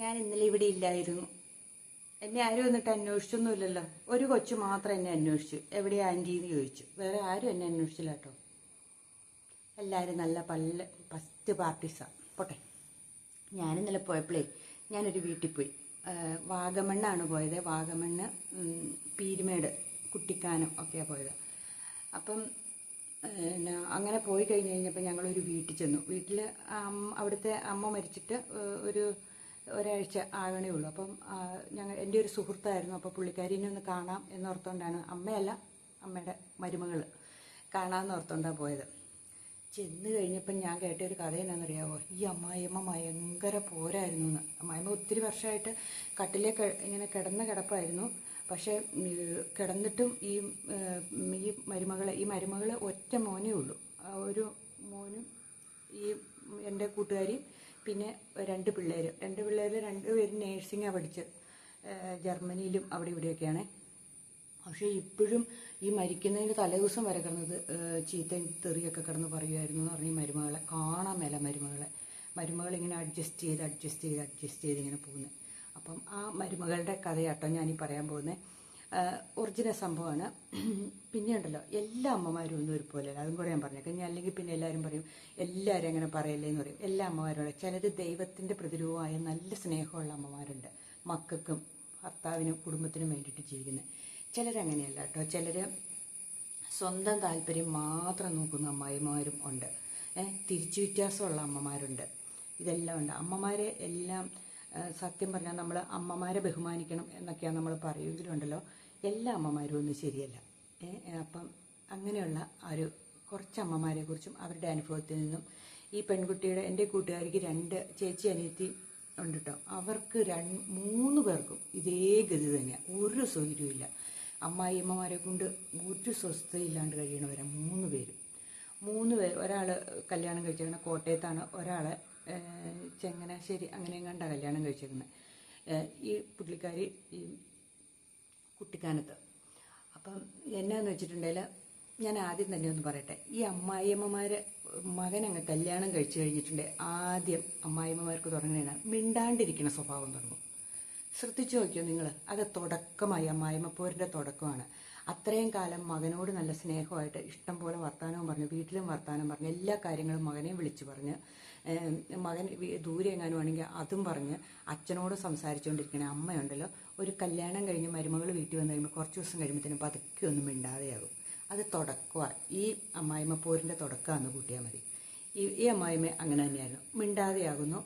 ഞാൻ ഇന്നലെ ഇവിടെ ഇല്ലായിരുന്നു. എന്നെ ആരും എന്നിട്ട് അന്വേഷിച്ചൊന്നുമില്ലല്ലോ. ഒരു കൊച്ചു മാത്രം എന്നെ അന്വേഷിച്ചു. എവിടെ ആന്റി എന്ന് ചോദിച്ചു. വേറെ ആരും എന്നെ അന്വേഷിച്ചില്ല കേട്ടോ. എല്ലാവരും നല്ല പല്ല ഫസ്റ്റ് പാർട്ടീസാണ് പോട്ടെ. ഞാൻ ഇന്നലെ പോയപ്പോഴേ ഞാനൊരു വീട്ടിൽ പോയി. വാഗമണ്ണാണ് പോയത്. വാഗമണ്ണ് പീരുമേട് കുട്ടിക്കാനം ഒക്കെയാണ് പോയത്. അപ്പം പിന്നെ അങ്ങനെ പോയി കഴിഞ്ഞ് കഴിഞ്ഞപ്പോൾ ഞങ്ങളൊരു വീട്ടിൽ ചെന്നു. വീട്ടിൽ അവിടുത്തെ അമ്മ മരിച്ചിട്ട് ഒരു ഒരാഴ്ച ആകണേ ഉള്ളൂ. അപ്പം ഞങ്ങൾ എന്റെ ഒരു സുഹൃത്തായിരുന്നു. അപ്പോൾ പുള്ളിക്കാരിനെ ഒന്ന് കാണാം എന്നോർത്തോണ്ടാണ് അമ്മയല്ല അമ്മയുടെ മരുമകൾ കാണാമെന്ന് ഓർത്തുകൊണ്ടാണ് പോയത്. ചെന്ന് കഴിഞ്ഞപ്പം ഞാൻ കേട്ട ഒരു കഥ എന്നാണെന്നറിയാവോ ഈ അമ്മായിയമ്മ ഭയങ്കര പോരായിരുന്നു എന്ന് അമ്മായിമ്മ ഒത്തിരി വർഷമായിട്ട് കട്ടിലെ ഇങ്ങനെ കിടന്ന കിടപ്പായിരുന്നു. പക്ഷേ കിടന്നിട്ടും ഈ ഈ മരുമകളെ ഈ മരുമകൾ ഒറ്റ മോനേ ഉള്ളൂ. ഒരു മോനും ഈ എന്റെ കൂട്ടുകാരിയും പിന്നെ രണ്ട് പിള്ളേർ രണ്ട് പിള്ളേർ രണ്ടുപേരും നേഴ്സിങ്ങാണ് പഠിച്ച് ജർമ്മനിയിലും അവിടെ ഇവിടെയൊക്കെയാണ്. പക്ഷേ ഇപ്പോഴും ഈ മരിക്കുന്നതിന് തലേദിവസം വരെ കിടന്നത് ചീത്ത തെറിയൊക്കെ കിടന്ന് പറയുമായിരുന്നു എന്ന് പറഞ്ഞ് മരുമകളെ കാണാൻ മേല മരുമകളെ. മരുമകൾ ഇങ്ങനെ അഡ്ജസ്റ്റ് ചെയ്ത് അഡ്ജസ്റ്റ് ചെയ്ത് അഡ്ജസ്റ്റ് ചെയ്ത് ഇങ്ങനെ പോകുന്നത് അപ്പം ആ മരുമകളുടെ കഥയാട്ടോ ഞാനീ പറയാൻ പോകുന്നത് ഒറിജിനൽ സംഭവമാണ്. പിന്നെ ഉണ്ടല്ലോ എല്ലാ അമ്മമാരും ഒന്നും ഒരുപോലെ അതും കൂടെ ഞാൻ പറഞ്ഞേക്കാം. ഞാൻ അല്ലെങ്കിൽ പിന്നെ എല്ലാവരും പറയും എല്ലാവരും അങ്ങനെ പറയല്ലേ എന്ന് പറയും. എല്ലാ അമ്മമാരും ചിലത് ദൈവത്തിന്റെ പ്രതിരൂപമായ നല്ല സ്നേഹമുള്ള അമ്മമാരുണ്ട്. മക്കൾക്കും ഭർത്താവിനും കുടുംബത്തിനും വേണ്ടിയിട്ട് ജീവിക്കുന്നത്. ചിലരങ്ങനെയല്ല കേട്ടോ. ചിലർ സ്വന്തം താല്പര്യം മാത്രം നോക്കുന്ന അമ്മായിമാരും ഉണ്ട്. തിരിച്ചു വ്യത്യാസമുള്ള അമ്മമാരുണ്ട്. ഇതെല്ലാം ഉണ്ട്. അമ്മമാരെ എല്ലാം സത്യം പറഞ്ഞാൽ നമ്മൾ അമ്മമാരെ ബഹുമാനിക്കണം എന്നൊക്കെയാണ് നമ്മൾ പറയുമെങ്കിലും ഉണ്ടല്ലോ. എല്ലാ അമ്മമാരും ഒന്നും ശരിയല്ല. അപ്പം അങ്ങനെയുള്ള ഒരു കുറച്ച് അമ്മമാരെ കുറിച്ചും അവരുടെ അനുഭവത്തിൽ നിന്നും ഈ പെൺകുട്ടിയുടെ എന്റെ കൂട്ടുകാരിക്ക് രണ്ട് ചേച്ചി അനിയത്തി ഉണ്ട് കേട്ടോ അവർക്ക് രണ്ട് മൂന്ന് പേർക്കും ഇതേ ഗതി തന്നെയാണ് ഒരു സൗകര്യമില്ല അമ്മായിയമ്മമാരെ കൊണ്ട് ഒരു സ്വസ്ഥയില്ലാണ്ട് കഴിയണവരാ മൂന്ന് പേരും. മൂന്ന് പേർ ഒരാൾ കല്യാണം കഴിച്ചേക്കുന്നത് കോട്ടയത്താണ് ഒരാൾ ചെങ്ങനാശ്ശേരി അങ്ങനെയും കണ്ട കല്യാണം കഴിച്ചേക്കുന്നത് ഈ പുള്ളിക്കാരി ഈ കുട്ടിക്കാനത്ത്. അപ്പം എന്നാന്ന് വെച്ചിട്ടുണ്ടെങ്കിൽ ഞാൻ ആദ്യം തന്നെ ഒന്ന് പറയട്ടെ. ഈ അമ്മായിയമ്മമാർ മകൻ അങ്ങ് കല്യാണം കഴിച്ചു കഴിഞ്ഞിട്ടുണ്ട്. ആദ്യം അമ്മായിയമ്മമാർക്ക് തുടങ്ങുന്നതാണ് മിണ്ടാണ്ടിരിക്കുന്ന സ്വഭാവം തുടങ്ങും. ശ്രദ്ധിച്ചു നോക്കിയോ നിങ്ങൾ? അത് തുടക്കമായി. അമ്മായിമ്മപ്പോരിന്റെ തുടക്കമാണ്. അത്രയും കാലം മകനോട് നല്ല സ്നേഹമായിട്ട് ഇഷ്ടം പോലെ വർത്തമാനവും പറഞ്ഞു. വീട്ടിലും വർത്തമാനം പറഞ്ഞു. എല്ലാ കാര്യങ്ങളും മകനെ വിളിച്ചു പറഞ്ഞ് മകൻ ദൂരെ എങ്ങാനും ആണെങ്കിൽ അതും പറഞ്ഞ് അച്ഛനോട് സംസാരിച്ചുകൊണ്ടിരിക്കണ അമ്മയുണ്ടല്ലോ. ഒരു കല്യാണം കഴിഞ്ഞ് മരുമകൾ കുറച്ച് ദിവസം കഴിയുമ്പോഴത്തേനും പതുക്കെ ഒന്നും മിണ്ടാതെയാകും. അത് തുടക്കമാണ് ഈ അമ്മായിമ്മ പോരിന്റെ തുടക്കമാണെന്ന് കൂട്ടിയാൽ മതി. ഈ ഈ അമ്മായിമ്മ അങ്ങനെ തന്നെയായിരുന്നു. മിണ്ടാതെയാകുന്നു.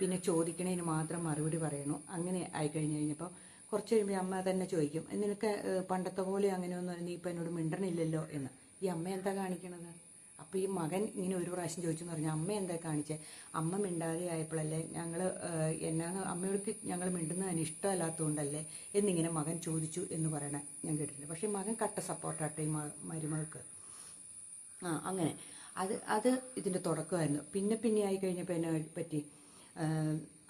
പിന്നെ ചോദിക്കണതിന് മാത്രം മറുപടി പറയണു. അങ്ങനെ ആയിക്കഴിഞ്ഞ് കഴിഞ്ഞപ്പോൾ കുറച്ച് കഴിയുമ്പോൾ അമ്മ തന്നെ ചോദിക്കും നിനക്ക് പണ്ടത്തെ പോലെ അങ്ങനെയൊന്നും നീ ഇപ്പം എന്നോട് മിണ്ടണില്ലല്ലോ? എന്ന്. ഈ അമ്മ എന്താ കാണിക്കണത്? അപ്പോൾ ഈ മകൻ ഇങ്ങനെ ഒരു പ്രാവശ്യം ചോദിച്ചു എന്ന് പറഞ്ഞാൽ അമ്മ എന്താ കാണിച്ചേ? അമ്മ മിണ്ടാതെ ആയപ്പോഴല്ലേ ഞങ്ങൾ എന്നാ അമ്മയോട് ഞങ്ങൾ മിണ്ടുന്നതിന് ഇഷ്ടമല്ലാത്തതുകൊണ്ടല്ലേ എന്നിങ്ങനെ മകൻ ചോദിച്ചു എന്ന് പറയണ ഞാൻ കേട്ടിട്ടുണ്ട്. പക്ഷേ മകൻ കട്ട സപ്പോർട്ടാട്ടെ ഈ മരുമകൾക്ക്. ആ അങ്ങനെ. അത് അത് ഇതിന്റെ തുടക്കമായിരുന്നു. പിന്നെ പിന്നെ ആയി കഴിഞ്ഞപ്പോൾ എന്നെ പറ്റി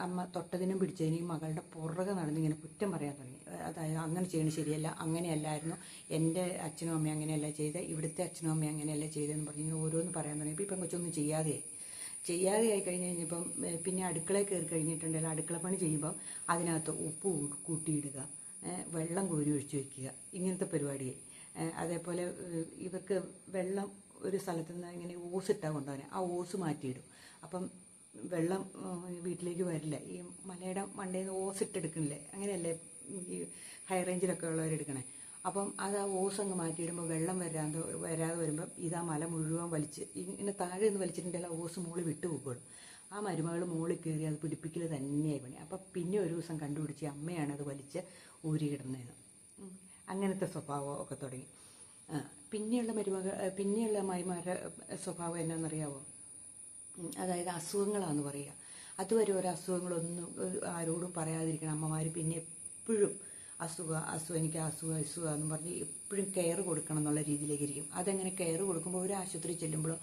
അമ്മ തൊട്ടതിനും പിടിച്ചതിനും മകളുടെ പുറകെ നടന്ന് ഇങ്ങനെ കുറ്റം പറയാൻ തുടങ്ങി. അതായത് അങ്ങനെ ചെയ്യണത് ശരിയല്ല അങ്ങനെയല്ലായിരുന്നു. എന്റെ അച്ഛനും അമ്മയും അങ്ങനെയല്ല ചെയ്ത് ഇവിടുത്തെ അച്ഛനും അമ്മയും അങ്ങനെയല്ല ചെയ്തതെന്ന് പറഞ്ഞ് ഇങ്ങനെ ഓരോന്ന് പറയാൻ തുടങ്ങി. ഇപ്പം കൊച്ചൊന്നും ചെയ്യാതെ ചെയ്യാതെ ആയി കഴിഞ്ഞ് കഴിഞ്ഞപ്പം പിന്നെ അടുക്കളയിൽ കയറി കഴിഞ്ഞിട്ടുണ്ടെങ്കിൽ അടുക്കള പണി ചെയ്യുമ്പം അതിനകത്ത് ഉപ്പ് കൂട്ടിയിടുക വെള്ളം കോരി ഒഴിച്ച് വെക്കുക ഇങ്ങനത്തെ പരിപാടി അതേപോലെ ഇവർക്ക് വെള്ളം ഒരു സ്ഥലത്ത് നിന്ന് ഇങ്ങനെ ഓസിട്ടാ കൊണ്ടുപോകാൻ. ആ ഓസ് മാറ്റിയിടും. അപ്പം വെള്ളം വീട്ടിലേക്ക് വരില്ല. ഈ മലയുടെ മണ്ടയിൽ നിന്ന് ഓസിട്ടെടുക്കണില്ലേ അങ്ങനെയല്ലേ ഈ ഹൈ റേഞ്ചിലൊക്കെ ഉള്ളവരെടുക്കണേ അപ്പം അത് ആ ഓസ് അങ്ങ് മാറ്റിയിടുമ്പോൾ വെള്ളം വരാതെ വരാതെ വരുമ്പം ഇതാ മല മുഴുവൻ വലിച്ച് ഇങ്ങനെ താഴെ നിന്ന് വലിച്ചിട്ടുണ്ടെങ്കിൽ ആ ഓസ് മുകളിൽ വിട്ടു പോകുള്ളൂ. ആ മരുമകൾ മുകളിൽ കയറി അത് പിടിപ്പിക്കൽ തന്നെയായി പണി. അപ്പം പിന്നെ ഒരു ദിവസം കണ്ടുപിടിച്ച് അമ്മയാണ് അത് വലിച്ച് ഊരിയിടുന്നതെന്ന്. അങ്ങനത്തെ സ്വഭാവം ഒക്കെ തുടങ്ങി. പിന്നെയുള്ള മരുമകൾ പിന്നെയുള്ള അമ്മായിമാരുടെ സ്വഭാവം എന്നാണെന്നറിയാവോ അതായത് അസുഖങ്ങളാന്ന് പറയുക അതുവരെ ഒരു അസുഖങ്ങളൊന്നും ആരോടും പറയാതിരിക്കണം. അമ്മമാർ പിന്നെ എപ്പോഴും അസുഖം അസുഖം എനിക്ക് അസുഖ അസുഖം എന്ന് പറഞ്ഞ് എപ്പോഴും കെയർ കൊടുക്കണം എന്നുള്ള രീതിയിലേക്ക് ഇരിക്കും അതെങ്ങനെ കെയർ കൊടുക്കുമ്പോൾ ഒരു ആശുപത്രി ചെല്ലുമ്പോഴോ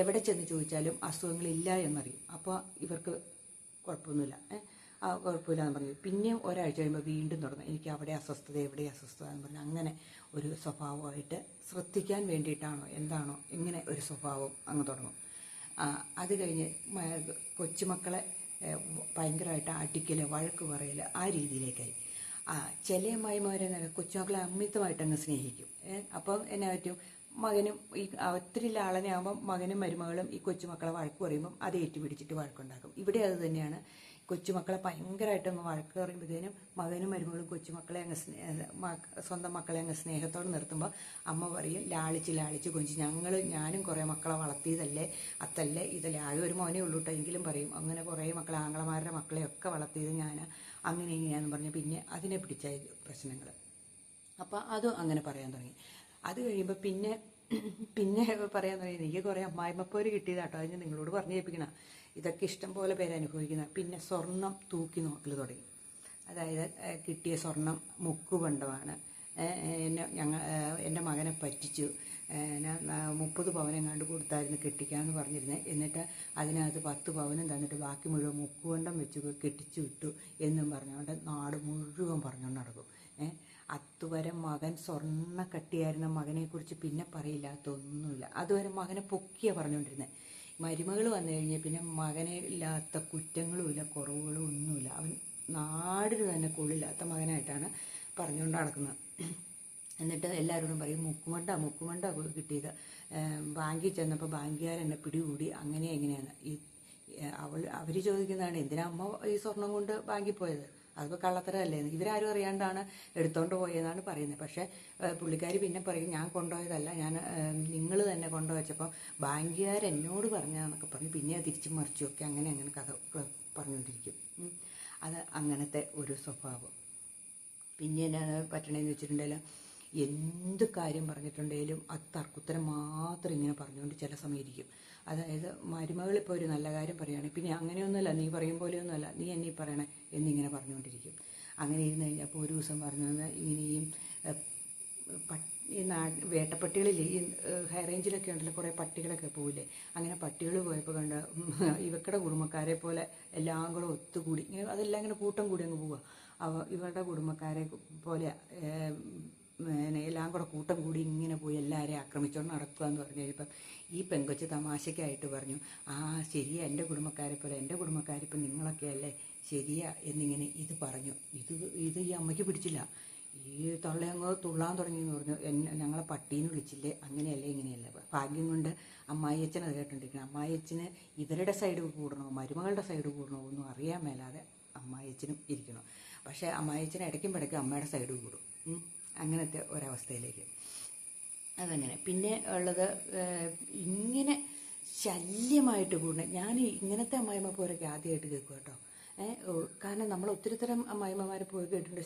എവിടെ ചെന്ന് ചോദിച്ചാലും അസുഖങ്ങളില്ല എന്നറിയും. അപ്പോൾ ഇവർക്ക് കുഴപ്പമൊന്നുമില്ല. ആ കുഴപ്പമില്ല എന്ന് പറഞ്ഞു. പിന്നെ ഒരാഴ്ച കഴിയുമ്പോൾ വീണ്ടും തുടങ്ങും. എനിക്ക് അവിടെ അസ്വസ്ഥത എവിടെ അസ്വസ്ഥത എന്ന് പറഞ്ഞു അങ്ങനെ ഒരു സ്വഭാവമായിട്ട് ശ്രദ്ധിക്കാൻ വേണ്ടിയിട്ടാണോ എന്താണോ ഇങ്ങനെ ഒരു സ്വഭാവം അങ്ങ് തുടങ്ങും. അത് കഴിഞ്ഞ് കൊച്ചുമക്കളെ ഭയങ്കരമായിട്ട് അടിക്കൽ വഴക്ക് പറയൽ ആ രീതിയിലേക്കായി. ആ ചില അമ്മായിമാരെ കൊച്ചുമക്കളെ അമിതമായിട്ട് അങ്ങ് സ്നേഹിക്കും അപ്പം എന്നാ പറ്റും? മകനും ഈ ഒത്തിരി ലാളനയാകുമ്പം മകനും മരുമകളും ഈ കൊച്ചുമക്കളെ വഴക്ക് പറയുമ്പം അത് ഏറ്റുപിടിച്ചിട്ട് വഴക്കുണ്ടാക്കും. ഇവിടെ അത് തന്നെയാണ് കൊച്ചുമക്കളെ ഭയങ്കരമായിട്ട് അങ്ങ് വഴക്ക് പറയുമ്പോഴത്തേനും മകനും മരുമകളും കൊച്ചുമക്കളെ അങ്ങ് സ്വന്തം മക്കളെ അങ്ങ് സ്നേഹത്തോടെ നിർത്തുമ്പോൾ അമ്മ പറയും ലാളിച്ച് ലാളിച്ച് കൊഞ്ച് ഞങ്ങൾ ഞാനും കുറേ മക്കളെ വളർത്തിയതല്ലേ അത്തല്ലേ ഇതല്ലേ. ആകെ ഒരു മോനെ ഉള്ളൂ കേട്ടോ എങ്കിലും പറയും അങ്ങനെ കുറേ മക്കളെ ആങ്ങളമാരുടെ മക്കളെയൊക്കെ വളർത്തിയത് ഞാൻ അങ്ങനെ ഇങ്ങനെയാന്ന് പറഞ്ഞ് പിന്നെ അതിനെ പിടിച്ചായി പ്രശ്നങ്ങൾ അപ്പോൾ അതും അങ്ങനെ പറയാൻ തുടങ്ങി. അത് കഴിയുമ്പോൾ പിന്നെ പിന്നെ പറയാൻ തുടങ്ങി എനിക്ക് കുറേ അമ്മായിമ്മപ്പോര് കിട്ടിയതാട്ടോ. അതിന് നിങ്ങളോട് പറഞ്ഞു ഏൽപ്പിക്കണം ഇതൊക്കെ ഇഷ്ടം പോലെ പേര് അനുഭവിക്കുന്ന. പിന്നെ സ്വർണം തൂക്കി നോക്കൽ തുടങ്ങി. അതായത് കിട്ടിയ സ്വർണം മുക്കുബന്ധമാണ് എന്നെ ഞങ്ങൾ എന്റെ മകനെ പറ്റിച്ചു. മുപ്പത് പവനം കണ്ട് കൊടുത്തായിരുന്നു കെട്ടിക്കാമെന്ന് പറഞ്ഞിരുന്നത് എന്നിട്ട് അതിനകത്ത് പത്ത് പവനും തന്നിട്ട് ബാക്കി മുഴുവൻ മുക്കുകൊണ്ടം വെച്ച് കെട്ടിച്ചു വിട്ടു എന്നും പറഞ്ഞുകൊണ്ട് നാട് മുഴുവൻ പറഞ്ഞുകൊണ്ട് നടക്കും. ഏഹ് അതുവരെ മകൻ സ്വർണ കട്ടിയായിരുന്ന മകനെക്കുറിച്ച് പിന്നെ പറയില്ലാത്തൊന്നുമില്ല അതുവരെ മകനെ പൊക്കിയ പറഞ്ഞുകൊണ്ടിരുന്നത് മരുമകൾ വന്നു കഴിഞ്ഞാൽ പിന്നെ മകനെ ഇല്ലാത്ത കുറ്റങ്ങളുമില്ല കുറവുകളും ഒന്നുമില്ല. അവൻ നാടിന് തന്നെ കൊള്ളില്ലാത്ത മകനായിട്ടാണ് പറഞ്ഞുകൊണ്ട് നടക്കുന്നത്. എന്നിട്ട് എല്ലാവരോടും പറയും മുക്കുമണ്ട മുക്കുമണ്ട കിട്ടിയത്. ബാങ്കിൽ ചെന്നപ്പോൾ ബാങ്കുകാർ എന്നെ പിടികൂടി. അങ്ങനെ എങ്ങനെയാണ് ഈ അവൾ അവർ ചോദിക്കുന്നതാണ് എന്തിനാ അമ്മ ഈ സ്വർണം കൊണ്ട് ബാങ്കിൽ പോയത്? അതിപ്പോൾ കള്ളത്തരമല്ലേ? ഇവരാരും അറിയാണ്ടാണ് എടുത്തോണ്ട് പോയതെന്നാണ് പറയുന്നത് പക്ഷേ പുള്ളിക്കാരി പിന്നെ പറയും ഞാൻ കൊണ്ടുപോയതല്ല ഞാൻ നിങ്ങൾ തന്നെ കൊണ്ടുവച്ചപ്പോൾ ബാങ്കുകാർ എന്നോട് പറഞ്ഞാന്നൊക്കെ പറഞ്ഞ് പിന്നെ തിരിച്ചു മറിച്ചു ഒക്കെ അങ്ങനെ അങ്ങനെ കഥ പറഞ്ഞുകൊണ്ടിരിക്കും അത് അങ്ങനത്തെ ഒരു സ്വഭാവം. പിന്നെ എന്നാ പറ്റണേന്ന് വെച്ചിട്ടുണ്ടെങ്കിൽ എന്ത് കാര്യം പറഞ്ഞിട്ടുണ്ടെങ്കിലും അത് തർക്കുത്തരം മാത്രം ഇങ്ങനെ പറഞ്ഞുകൊണ്ട് ചില സമയം ഇരിക്കും. അതായത് മരുമകൾ ഇപ്പോൾ ഒരു നല്ല കാര്യം പറയുകയാണെങ്കിൽ പിന്നെ അങ്ങനെയൊന്നുമല്ല നീ പറയും പോലെയൊന്നുമല്ല നീ എന്നെ ഈ പറയണേ എന്നിങ്ങനെ പറഞ്ഞുകൊണ്ടിരിക്കും. അങ്ങനെ ഇരുന്ന് കഴിഞ്ഞപ്പോൾ ഒരു ദിവസം പറഞ്ഞു ഇങ്ങനെയും പട്ട് ഈ നാ വേട്ടപ്പട്ടികളിൽ ഈ ഹൈ റേഞ്ചിലൊക്കെ ഉണ്ടല്ലോ കുറേ പട്ടികളൊക്കെ പോവില്ലേ? അങ്ങനെ പട്ടികൾ പോയപ്പോൾ കണ്ട ഇവക്കടെ കുടുംബക്കാരെ പോലെ എല്ലാം കൂടെ ഒത്തുകൂടി ഇങ്ങനെ അതെല്ലാം ഇങ്ങനെ കൂട്ടം കൂടി അങ്ങ് പോവുക അവ ഇവരുടെ കുടുംബക്കാരെ പോലെ പിന്നെ എല്ലാം കൂടെ കൂട്ടം കൂടി ഇങ്ങനെ പോയി എല്ലാവരെയും ആക്രമിച്ചുകൊണ്ട് നടക്കുക എന്ന് പറഞ്ഞു കഴിഞ്ഞപ്പം ഈ പെങ്കൊച്ച് തമാശയ്ക്കായിട്ട് പറഞ്ഞു ആ ശരിയാ എന്റെ കുടുംബക്കാരെ പോലെ എന്റെ കുടുംബക്കാരിപ്പം നിങ്ങളൊക്കെ അല്ലേ ശരിയാ എന്നിങ്ങനെ ഇത് പറഞ്ഞു. ഇത് ഇത് ഈ അമ്മയ്ക്ക് പിടിച്ചില്ല. ഈ തള്ളയങ്ങ് തുള്ളാൻ തുടങ്ങി എന്ന് പറഞ്ഞു. എന്നെ ഞങ്ങളെ പട്ടീന്ന് വിളിച്ചില്ലേ? അങ്ങനെയല്ലേ ഇങ്ങനെയല്ലേ. ഭാഗ്യം കൊണ്ട് അമ്മായിയച്ഛൻ അത് കേട്ടോണ്ടിരിക്കണം അമ്മായിയച്ഛന് ഇവരുടെ സൈഡ് കൂടണോ മരുമകളുടെ സൈഡ് കൂടണോ ഒന്നും അറിയാൻ മേലാതെ അമ്മായിയച്ഛനും ഇരിക്കണം. പക്ഷേ അമ്മായിയച്ഛൻ ഇടയ്ക്കും പിടയ്ക്കും അമ്മയുടെ സൈഡ് കൂടും. അങ്ങനത്തെ ഒരവസ്ഥയിലേക്ക്. അതങ്ങനെ. പിന്നെ ഉള്ളത് ഇങ്ങനെ ശല്യമായിട്ട് കൂടുന്നത് ഞാൻ ഇങ്ങനത്തെ അമ്മായിമ്മ പോരൊക്കെ ആദ്യമായിട്ട് കേൾക്കും കേട്ടോ. കാരണം നമ്മൾ ഒത്തിരി തരം അമ്മായിമ്മമാരെ പോയി കേട്ടിട്ടുണ്ട്.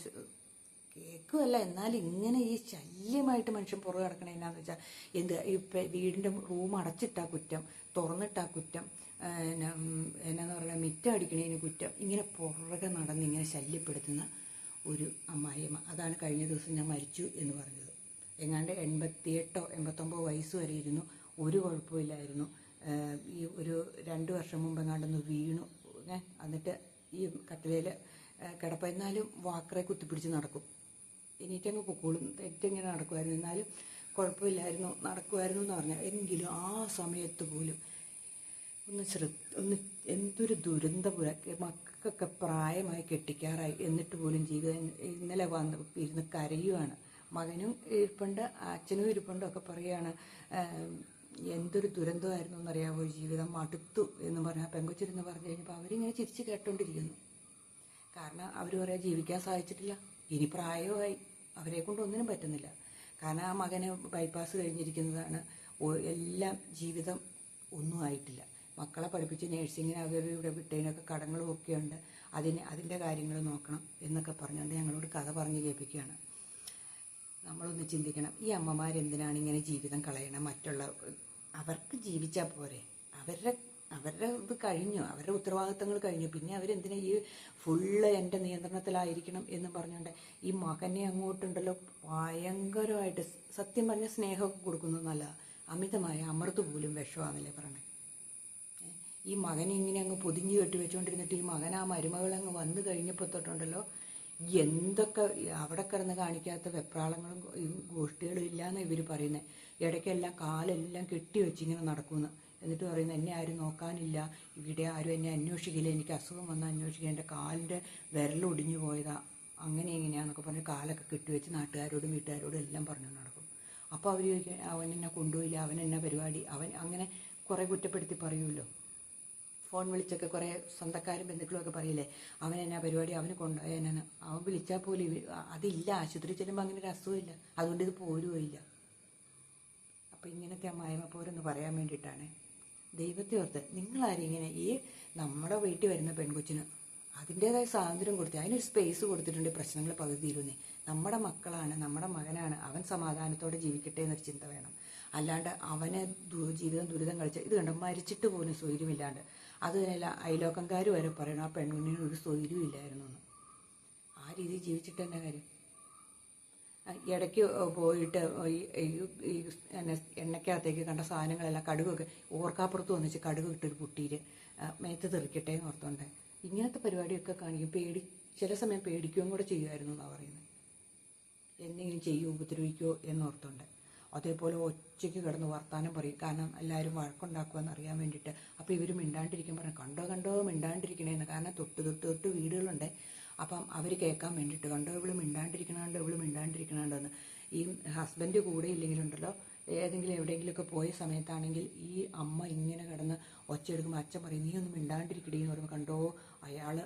കേൾക്കുമല്ല എന്നാൽ ഇങ്ങനെ ഈ ശല്യമായിട്ട് മനുഷ്യൻ പുറകെ കിടക്കണ എന്നാന്ന് വെച്ചാൽ എന്ത് ഈ പെ- വീടിന്റെ റൂം അടച്ചിട്ടാ കുറ്റം തുറന്നിട്ടാ കുറ്റം എന്നാന്ന് പറയുക മിറ്റം അടിക്കണേന് കുറ്റം ഇങ്ങനെ പുറകെ നടന്ന് ഇങ്ങനെ ശല്യപ്പെടുത്തുന്ന ഒരു അമ്മായിയമ്മ. അതാണ് കഴിഞ്ഞ ദിവസം ഞാൻ മരിച്ചു എന്ന് പറഞ്ഞത്. എങ്ങാണ്ട് എൺപത്തിയെട്ടോ എൺപത്തൊമ്പത് വയസ്സ് വരെ ഇരുന്നു. ഒരു കുഴപ്പമില്ലായിരുന്നു. ഈ ഒരു രണ്ട് വർഷം മുമ്പ് എങ്ങാണ്ടൊന്ന് വീണു. എന്നിട്ട് ഈ കട്ടിലയിൽ കിടപ്പ എന്നാലും വാക്കറെ കുത്തിപ്പിടിച്ച് നടക്കും. എനിക്കങ്ങ് പൊക്കോളും. തെറ്റിങ്ങനെ നടക്കുമായിരുന്നു എന്നാലും കുഴപ്പമില്ലായിരുന്നു. നടക്കുമായിരുന്നു എന്ന് പറഞ്ഞാൽ എങ്കിലും ആ സമയത്ത് പോലും ഒന്ന് ശ്രദ്ധ ഒന്ന് എന്തൊരു ദുരന്തപുര മക്കൾക്കൊക്കെ പ്രായമായി കെട്ടിക്കാറായി. എന്നിട്ട് പോലും ജീവിതം ഇന്നലെ വന്ന് ഇരുന്ന് കരയുവാണ്. മകനും ഇരിപ്പുണ്ട് അച്ഛനും ഇരിപ്പുണ്ട് ഒക്കെ പറയുകയാണ് "ആം, എന്തൊരു ദുരന്തമായിരുന്നു എന്നറിയാമോ ജീവിതം മടുത്തു എന്ന് പറഞ്ഞാൽ പെങ്കൊച്ചിരുന്ന് പറഞ്ഞു കഴിഞ്ഞപ്പോൾ അവരിങ്ങനെ ചിരിച്ച് കേട്ടോണ്ടിരിക്കുന്നു. കാരണം അവർ പറയാ ജീവിക്കാൻ സാധിച്ചിട്ടില്ല. ഇനി പ്രായമായി അവരെ കൊണ്ട് ഒന്നിനും പറ്റുന്നില്ല. കാരണം ആ മകനെ ബൈപ്പാസ് കഴിഞ്ഞിരിക്കുന്നതാണ്. എല്ലാം ജീവിതം ഒന്നും ആയിട്ടില്ല. മക്കളെ പഠിപ്പിച്ച് നേഴ്സിങ്ങിന് അവർ ഇവിടെ വിട്ടതിനൊക്കെ കടങ്ങളും ഒക്കെ ഉണ്ട് അതിന് അതിന്റെ കാര്യങ്ങൾ നോക്കണം എന്നൊക്കെ പറഞ്ഞുകൊണ്ട് ഞങ്ങളോട് കഥ പറഞ്ഞ് കേൾപ്പിക്കുകയാണ്. നമ്മളൊന്ന് ചിന്തിക്കണം ഈ അമ്മമാരെന്തിനാണ് ഇങ്ങനെ ജീവിതം കളയണം? മറ്റുള്ള അവർക്ക് ജീവിച്ചാൽ പോരെ? അവരുടെ അവരുടെ ഇത് കഴിഞ്ഞു അവരുടെ ഉത്തരവാദിത്തങ്ങൾ കഴിഞ്ഞു. പിന്നെ അവരെന്തിനാ ഈ ഫുള്ള് എന്റെ നിയന്ത്രണത്തിലായിരിക്കണം എന്ന് പറഞ്ഞുകൊണ്ട് ഈ മകനെ അങ്ങോട്ടുണ്ടല്ലോ ഭയങ്കരമായിട്ട് സത്യം പറഞ്ഞ സ്നേഹമൊക്കെ കൊടുക്കുന്നത് നല്ല അമിതമായ അമൃത് പോലും വിഷമാണെന്നല്ലേ പറയണേ ഈ മകൻ ഇങ്ങനെ അങ്ങ് പൊതിഞ്ഞു കെട്ടി വെച്ചുകൊണ്ടിരുന്നിട്ട് ഈ മകൻ ആ മരുമകൾ അങ്ങ് വന്നു കഴിഞ്ഞപ്പോൾ തൊട്ടുണ്ടല്ലോ എന്തൊക്കെ അവിടെ കിടന്ന് കാണിക്കാത്ത വെപ്രാളങ്ങളും ഗോഷ്ഠികളും ഇല്ലാന്ന് ഇവർ പറയുന്നത് ഇടയ്ക്കെല്ലാം കാലെല്ലാം കെട്ടി വെച്ചിങ്ങനെ നടക്കുമെന്ന് എന്നിട്ട് പറയുന്നത് എന്നെ ആരും നോക്കാനില്ല. ഇവിടെ ആരും എന്നെ അന്വേഷിക്കില്ല. എനിക്ക് അസുഖം വന്ന് അന്വേഷിക്കുക എന്റെ കാലിന്റെ വിരലൊടിഞ്ഞു പോയതാ. അങ്ങനെ എങ്ങനെയാന്നൊക്കെ പറഞ്ഞ് കാലൊക്കെ കെട്ടിവെച്ച് നാട്ടുകാരോടും വീട്ടുകാരോടും എല്ലാം പറഞ്ഞു നടക്കും. അപ്പോൾ അവർ ചോദിക്കുക അവൻ എന്നെ കൊണ്ടുപോയില്ല. അവൻ എന്നെ പരിപാടി? അവൻ അങ്ങനെ കുറേ കുറ്റപ്പെടുത്തി പറയുമല്ലോ. ഫോൺ വിളിച്ചൊക്കെ കുറേ സ്വന്തക്കാരും ബന്ധുക്കളും ഒക്കെ പറയില്ലേ അവൻ എന്നാ പരിപാടി? അവന് കൊണ്ടുപോയെന്നാണ് അവൻ വിളിച്ചാൽ പോലും അതില്ല. ആശുപത്രി ചെല്ലുമ്പോൾ അങ്ങനെ ഒരു അസുഖമില്ല അതുകൊണ്ട് ഇത് പോരുമില്ല അപ്പോൾ ഇങ്ങനത്തെ അമ്മായിമ്മ പോരെന്ന് പറയാൻ വേണ്ടിയിട്ടാണ്. ദൈവത്തെ ഓർത്ത് നിങ്ങളാരും ഇങ്ങനെ ഈ നമ്മുടെ വീട്ടിൽ വരുന്ന പെൺകൊച്ചിന് അതിന്റെതായ സ്വാതന്ത്ര്യം കൊടുത്ത് അതിനൊരു സ്പേസ് കൊടുത്തിട്ടുണ്ട് പ്രശ്നങ്ങൾ പകുതി തീരുന്നേ നമ്മുടെ മക്കളാണ് നമ്മുടെ മകനാണ് അവൻ സമാധാനത്തോടെ ജീവിക്കട്ടെ എന്നൊരു ചിന്ത വേണം. അല്ലാണ്ട് അവനെ ജീവിതം ദുരിതം കളിച്ച ഇത് കണ്ട് മരിച്ചിട്ട് പോലും സ്വൈര്യമില്ലാണ്ട്. അത് തന്നെയല്ല അയലോക്കംകാർ വരെ പറയണം. ആ പെൺകുഞ്ഞിന് ഒരു സ്വൈര്യം ഇല്ലായിരുന്നു എന്ന്. ആ രീതിയിൽ ജീവിച്ചിട്ട് തന്നെ കാര്യം? ഇടയ്ക്ക് പോയിട്ട് ഈ- എണ്ണയ്ക്കകത്തേക്ക് കണ്ട സാധനങ്ങളെല്ലാം കടുകൊക്കെ ഓർക്കാപ്പുറത്ത് വന്നിച്ച് കടുക് ഇട്ടൊരു കുട്ടിയിൽ മേത്ത് തെറിക്കട്ടെ എന്ന് ഓർത്തോണ്ട്. ഇങ്ങനത്തെ പരിപാടിയൊക്കെ കാണിക്കും. പേടി ചില സമയം പേടിക്കുകയും കൂടെ ചെയ്യുമായിരുന്നു എന്നാണ് പറയുന്നത്. എന്തെങ്കിലും ചെയ്യുമോ ഉപദ്രവിക്കുമോ എന്നോർത്തോണ്ട് അതേപോലെ ഒച്ചയ്ക്ക് കിടന്ന് വർത്താനം പറയും. കാരണം എല്ലാവരും വഴക്കുണ്ടാക്കുമെന്ന് അറിയാൻ വേണ്ടിയിട്ട്. അപ്പോൾ ഇവർ മിണ്ടാണ്ടിരിക്കാൻ പറഞ്ഞു കണ്ടോ കണ്ടോ മിണ്ടാണ്ടിരിക്കണേന്ന്. കാരണം തൊട്ട് തൊട്ട് തൊട്ട് വീടുകളുണ്ട്. അപ്പം അവർ കേൾക്കാൻ വേണ്ടിയിട്ട് കണ്ടോ ഇവൾ മിണ്ടാണ്ടിരിക്കണുണ്ടോ ഇവൾ മിണ്ടാണ്ടിരിക്കണുണ്ടോന്ന്. ഈ ഹസ്ബൻഡ് കൂടെ ഇല്ലെങ്കിലുണ്ടല്ലോ ഏതെങ്കിലും എവിടെയെങ്കിലുമൊക്കെ പോയ സമയത്താണെങ്കിൽ ഈ അമ്മ ഇങ്ങനെ കിടന്ന് ഒച്ചയെടുക്കുമ്പോൾ അച്ഛൻ പറയും നീ ഒന്നും മിണ്ടാണ്ടിരിക്കടി എന്ന് പറയുമ്പോൾ കണ്ടോ അയാൾ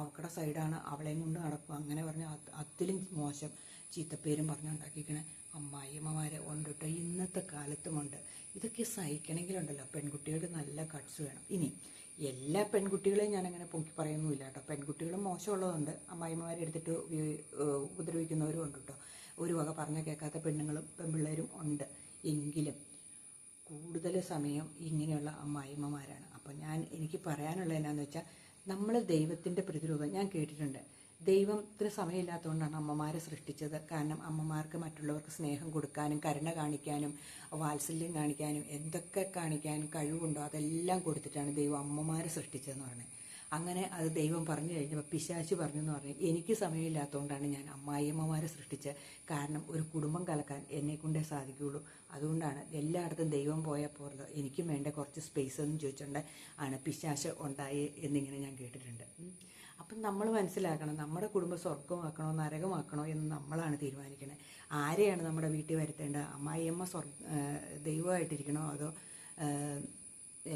അവക്കടെ സൈഡാണ് അവളെയും കൊണ്ട് നടക്കും അങ്ങനെ പറഞ്ഞാൽ അത്തിലും മോശം ചീത്തപ്പേരും പറഞ്ഞുണ്ടാക്കിക്കണ അമ്മായിയമ്മമാരെ ഉണ്ട് കേട്ടോ ഇന്നത്തെ കാലത്തുമുണ്ട്. ഇതൊക്കെ സഹിക്കണമെങ്കിലുണ്ടല്ലോ. പെൺകുട്ടികൾക്ക് നല്ല കട്സ് വേണം. ഇനി എല്ലാ പെൺകുട്ടികളെയും ഞാനങ്ങനെ പൊക്കി പറയുന്നുമില്ല കേട്ടോ. പെൺകുട്ടികളും മോശമുള്ളതുണ്ട് അമ്മായിമ്മമാരെ എടുത്തിട്ട് ഉപദ്രവിക്കുന്നവരും ഉണ്ട് കേട്ടോ. ഒരു വക പറഞ്ഞ കേൾക്കാത്ത പെണ്ണുങ്ങളും പെൺപിള്ളേരും ഉണ്ട്. എങ്കിലും കൂടുതൽ സമയം ഇങ്ങനെയുള്ള അമ്മായിമ്മമാരാണ് അപ്പം ഞാൻ എനിക്ക് പറയാനുള്ള എന്നാന്ന് വെച്ചാൽ നമ്മൾ ദൈവത്തിന്റെ പ്രതിരൂപം ഞാൻ കേട്ടിട്ടുണ്ട്. ദൈവത്തിന് സമയമില്ലാത്തതുകൊണ്ടാണ് അമ്മമാരെ സൃഷ്ടിച്ചത്. കാരണം അമ്മമാർക്ക് മറ്റുള്ളവർക്ക് സ്നേഹം കൊടുക്കാനും കരുണ കാണിക്കാനും വാത്സല്യം കാണിക്കാനും എന്തൊക്കെ കാണിക്കാനും കഴിവുണ്ടോ അതെല്ലാം കൊടുത്തിട്ടാണ് ദൈവം അമ്മമാരെ സൃഷ്ടിച്ചതെന്ന് പറഞ്ഞത്. അങ്ങനെ അത് ദൈവം പറഞ്ഞു കഴിഞ്ഞപ്പോൾ പിശാശി പറഞ്ഞു എന്ന് പറഞ്ഞു എനിക്ക് സമയമില്ലാത്തതുകൊണ്ടാണ് ഞാൻ അമ്മായിയമ്മമാരെ സൃഷ്ടിച്ചത്. കാരണം ഒരു കുടുംബം കലക്കാൻ എന്നെ കൊണ്ടേ സാധിക്കുകയുള്ളൂ. അതുകൊണ്ടാണ് എല്ലായിടത്തും ദൈവം പോയാൽ പോരല്ലോ. എനിക്കും വേണ്ട കുറച്ച് സ്പേസ് എന്ന് ചോദിച്ചുകൊണ്ട് ആണ് പിശാശ് ഉണ്ടായി എന്നിങ്ങനെ ഞാൻ കേട്ടിട്ടുണ്ട്. അപ്പം നമ്മൾ മനസ്സിലാക്കണം നമ്മുടെ കുടുംബം സ്വർഗമാക്കണോ നരകമാക്കണോ എന്ന് നമ്മളാണ് തീരുമാനിക്കുന്നത് ആരെയാണ് നമ്മുടെ വീട്ടിൽ വരുത്തേണ്ടത്? അമ്മായിയമ്മ സ്വർഗ ദൈവമായിട്ടിരിക്കണോ അതോ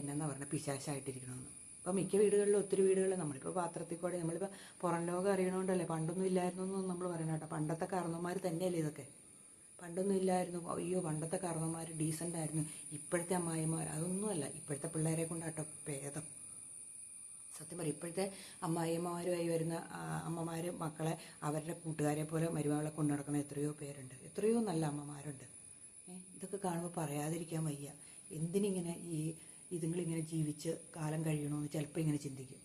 എന്നാ പറയുക പിശാശായിട്ടിരിക്കണമെന്ന് ഇപ്പം മിക്ക വീടുകളിലും ഒത്തിരി വീടുകളിൽ നമ്മളിപ്പോൾ പാത്രത്തിൽ കൂടെ നമ്മളിപ്പോൾ പുറം ലോകം അറിയണോണ്ടല്ലേ പണ്ടൊന്നും ഇല്ലായിരുന്നു എന്നൊന്നും നമ്മൾ പറയണം കേട്ടോ. പണ്ടത്തെ കാരണവന്മാർ തന്നെയല്ലേ ഇതൊക്കെ? പണ്ടൊന്നും ഇല്ലായിരുന്നു. അയ്യോ പണ്ടത്തെ കാരണവന്മാർ ഡീസന്റ് ആയിരുന്നു ഇപ്പോഴത്തെ അമ്മായിമാർ അതൊന്നുമല്ല ഇപ്പോഴത്തെ പിള്ളേരെ കൊണ്ടാട്ടോ ഭേദം. സത്യം പറയും ഇപ്പോഴത്തെ അമ്മായിയമ്മമാരുമായി വരുന്ന അമ്മമാർ മക്കളെ അവരുടെ കൂട്ടുകാരെ പോലെ മരുമകളെ കൊണ്ടു നടക്കുന്ന എത്രയോ പേരുണ്ട്. എത്രയോ നല്ല അമ്മമാരുണ്ട്. ഇതൊക്കെ കാണുമ്പോൾ പറയാതിരിക്കാൻ വയ്യ. എന്തിനിങ്ങനെ ഈ ഇതുങ്ങളിങ്ങനെ ജീവിച്ച് കാലം കഴിയണമെന്ന് ചിലപ്പോൾ ഇങ്ങനെ ചിന്തിക്കും.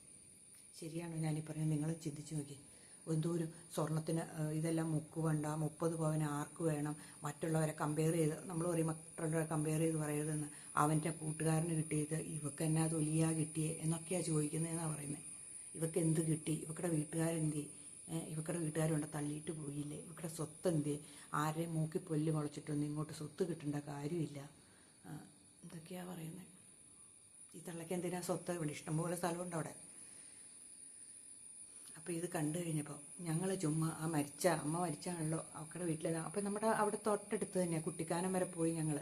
ശരിയാണോ ഞാനീ പറഞ്ഞത്? നിങ്ങൾ ചിന്തിച്ചു നോക്കി. എന്തോരം സ്വർണത്തിന് ഇതെല്ലാം മുക്ക് വേണ്ട മുപ്പത് പവന് ആർക്ക് വേണം മറ്റുള്ളവരെ കമ്പയർ ചെയ്ത് നമ്മൾ പറയും മറ്റുള്ളവരെ കമ്പയർ ചെയ്ത് പറയരുതെന്ന്. അവന്റെ കൂട്ടുകാരന് കിട്ടിയത് ഇവക്ക് എന്നാ തൊലിയാ കിട്ടിയേ എന്നൊക്കെയാണ് ചോദിക്കുന്നതെന്നാണ് പറയുന്നത് ഇവക്ക് എന്ത് കിട്ടി? ഇവക്കടെ വീട്ടുകാരെന്ത്? ഇവക്കടെ വീട്ടുകാരുണ്ട്? തള്ളിയിട്ട് പോയില്ലേ? ഇവക്കടെ സ്വത്ത് എന്ത് ആരെയും മൂക്കി പൊല്ല് മുളച്ചിട്ടൊന്നും ഇങ്ങോട്ട് സ്വത്ത് കിട്ടേണ്ട കാര്യമില്ല. ഇതൊക്കെയാണ് പറയുന്നത് ഈ തള്ളയ്ക്ക് എന്തിനാ സ്വത്ത്? ഇവിടെ ഇഷ്ടംപോലെ സ്ഥലമുണ്ട് അവിടെ. അപ്പോൾ ഇത് കണ്ടു കഴിഞ്ഞപ്പോൾ ഞങ്ങൾ ചുമ്മാ ആ മരിച്ച അമ്മ മരിച്ചാണല്ലോ അവക്കടെ വീട്ടിൽ അപ്പോൾ നമ്മുടെ അവിടെ തൊട്ടടുത്ത് തന്നെ കുട്ടിക്കാനം വരെ പോയി ഞങ്ങൾ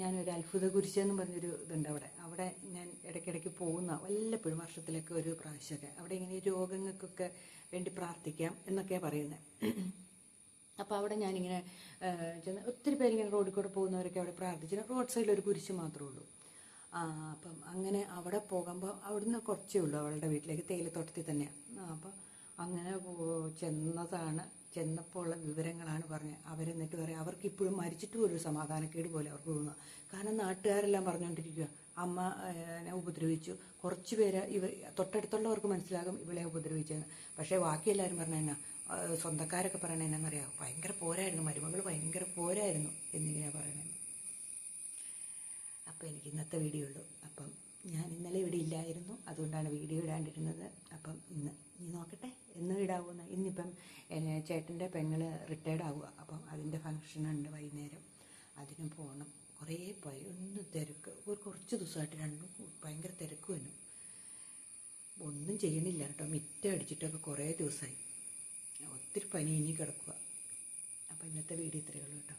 ഞാനൊരു അത്ഭുത കുരിശെന്ന് പറഞ്ഞൊരു ഇതുണ്ട് അവിടെ. അവിടെ ഞാൻ ഇടയ്ക്കിടയ്ക്ക് പോകുന്ന വല്ലപ്പോഴും വർഷത്തിലൊക്കെ ഒരു പ്രാവശ്യമൊക്കെ അവിടെ ഇങ്ങനെ രോഗങ്ങൾക്കൊക്കെ വേണ്ടി പ്രാർത്ഥിക്കാം എന്നൊക്കെയാണ് പറയുന്നത് അപ്പോൾ അവിടെ ഞാനിങ്ങനെ ചെന്ന് ഒത്തിരി പേരിങ്ങനെ റോഡിൽ കൂടെ പോകുന്നവരൊക്കെ അവിടെ പ്രാർത്ഥിച്ചു റോഡ് സൈഡിൽ ഒരു കുരിശ് മാത്രമേ ഉള്ളൂ. അപ്പം അങ്ങനെ അവിടെ പോകുമ്പോൾ അവിടുന്ന് കുറച്ചേ ഉള്ളൂ അവളുടെ വീട്ടിലേക്ക് തേയിലത്തോട്ടത്തിൽ തന്നെയാണ് അപ്പം അങ്ങനെ ചെന്നതാണ് ചെന്നപ്പോൾ ഉള്ള വിവരങ്ങളാണ് പറഞ്ഞത് അവരെന്നിട്ട് പറയാം അവർക്ക് ഇപ്പോഴും മരിച്ചിട്ട് ഒരു സമാധാനക്കേട് പോലെ അവർക്ക് തോന്നുക കാരണം നാട്ടുകാരെല്ലാം പറഞ്ഞുകൊണ്ടിരിക്കുക അമ്മ എന്നെ ഉപദ്രവിച്ചു. കുറച്ച് പേര് ഇവ തൊട്ടടുത്തുള്ളവർക്ക് മനസ്സിലാകും ഇവളെ ഉപദ്രവിച്ചെന്ന്. പക്ഷേ ബാക്കി എല്ലാവരും പറഞ്ഞ സ്വന്തക്കാരൊക്കെ പറയണ എന്നാന്നറിയാം ഭയങ്കര പോരായിരുന്നു. മരുമകൾ ഭയങ്കര പോരായിരുന്നു എന്നിങ്ങനെ പറയണത് അപ്പോൾ എനിക്ക് ഇന്നത്തെ വീഡിയോ ഉള്ളൂ. അപ്പം ഞാൻ ഇന്നലെ ഇവിടെ ഇല്ലായിരുന്നു. അതുകൊണ്ടാണ് വീഡിയോ ഇടാണ്ടിരുന്നത്. അപ്പം ഇന്ന് നീ നോക്കട്ടെ എന്ന് ഇടാവുന്ന. ഇന്നിപ്പം ചേട്ടന്റെ പെങ്ങൾ റിട്ടയർഡ് ആവുക. അപ്പം അതിന്റെ ഫങ്ഷൻ ഉണ്ട് വൈകുന്നേരം. അതിന് പോകണം കുറേ പോയി. ഒന്ന് തിരക്ക്. ഒരു കുറച്ച് ദിവസമായിട്ട് രണ്ടും ഭയങ്കര തിരക്ക് വന്നു. ഒന്നും ചെയ്യണില്ല കേട്ടോ. മിറ്റം അടിച്ചിട്ടൊക്കെ കുറേ ദിവസമായി ഒത്തിരി പനി ഇനി കിടക്കുക അപ്പോൾ ഇന്നത്തെ വീഡിയോ ഇത്രയേ ഉള്ളൂ കേട്ടോ.